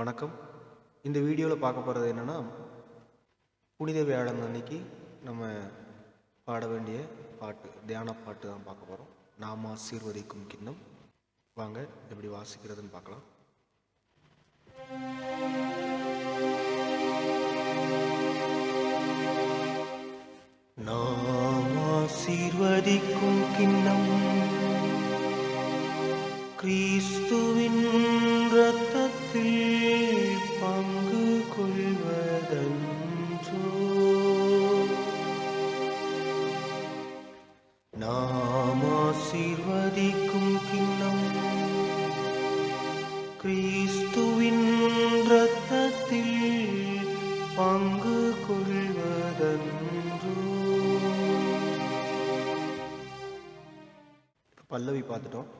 வணக்கம். இந்த வீடியோவில் பார்க்க போகிறது என்னென்னா புனித வியாழன் அன்னைக்கு நம்ம பாட வேண்டிய பாட்டு தியான பாட்டு தான் பார்க்க போகிறோம் நாம் ஆசீர்வதிக்கும் கிண்ணம். வாங்க எப்படி வாசிக்கிறதுன்னு பார்க்கலாம். நாம் ஆசீர்வதிக்கும் கிண்ணம் கிறிஸ்துவின் நாம் ஆசீர்வதிக்கும் கிண்ணம். கிறிஸ்துவின் ரத்தத்தில் பங்கு கொள்வதன்று. பல்லவி பார்த்துட்டோம்.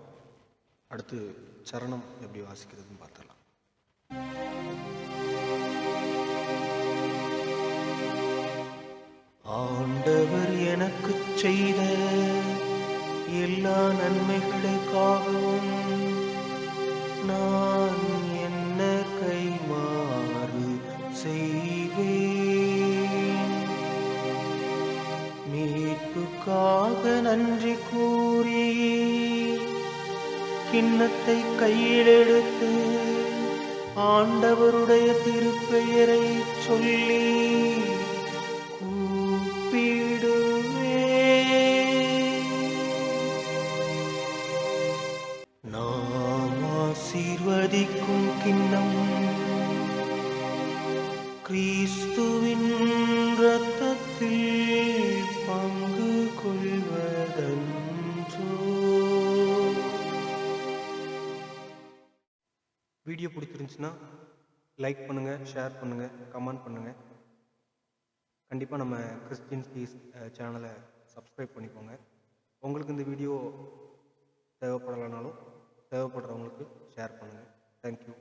அடுத்து சரணம் எப்படி வாசிக்கிறதுன்னு பார்த்துடலாம். ஆண்டவர் எனக்கு செய்த எல்லா நன்மைகளுக்காகவும் நான் என்ன கைமாறு செய்வேன்? மீட்புக்காக நன்றி கூறி கிண்ணத்தை கையிலெடுத்து ஆண்டவருடைய திரு வதிக்கும் கிண்ணம். கிறிஸ்துவின் ரத்தத்தில் பங்கு கொள்வதன்றோ? வீடியோ பிடிச்சிருந்துச்சுன்னா லைக் பண்ணுங்கள் ஷேர் பண்ணுங்கள் கமெண்ட் பண்ணுங்கள் கண்டிப்பாக நம்ம கிறிஸ்டின் ஸ்டீஸ் சேனலை சப்ஸ்கிரைப் பண்ணிக்கோங்க. உங்களுக்கு இந்த வீடியோ தேவைப்படலைனாலும் தேவைப்படுறவங்களுக்கு ஷேர் பண்ணுங்கள் தேங்க்யூ